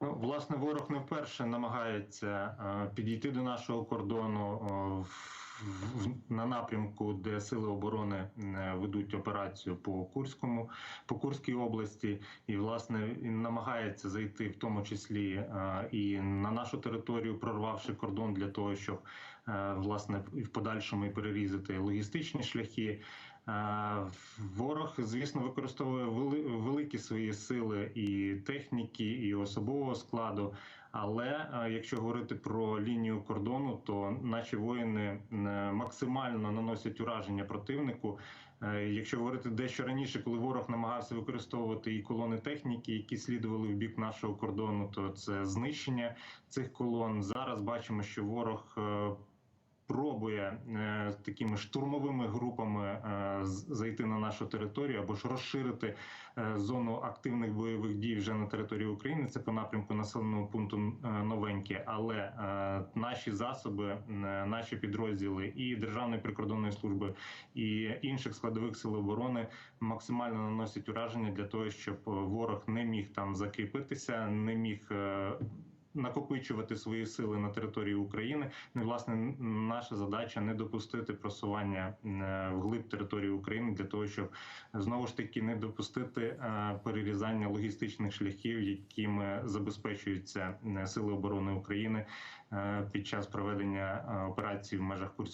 Ну, власне, ворог не вперше намагається е, підійти до нашого кордону е, в- на напрямку, де сили оборони е, ведуть операцію по Курському, по Курській області, і власне він намагається зайти, в тому числі е, і на нашу територію, прорвавши кордон для того, щоб е, власне в подальшому і перерізати логістичні шляхи. Ворог, звісно, використовує великі свої сили і техніки, і особового складу. Але якщо говорити про лінію кордону, то наші воїни максимально наносять ураження противнику. Е, Якщо говорити дещо раніше, коли ворог намагався використовувати і колони техніки, які слідували в бік нашого кордону, то це знищення цих колон. Зараз бачимо, що ворог. Пробує е, такими штурмовими групами е, зайти на нашу територію або ж розширити е, зону активних бойових дій вже на території України. Це по напрямку населеного пункту новеньке. Але наші засоби, наші підрозділи і Державної прикордонної служби, і інших складових сил оборони максимально наносять ураження для того, щоб ворог не міг там закріпитися, не міг. Накопичувати свої сили на території України, ну і власне наша задача не допустити просування е, вглиб території України для того, щоб знову ж таки не допустити е, перерізання логістичних шляхів, якими забезпечуються е, сили оборони України під час проведення операції в межах Курської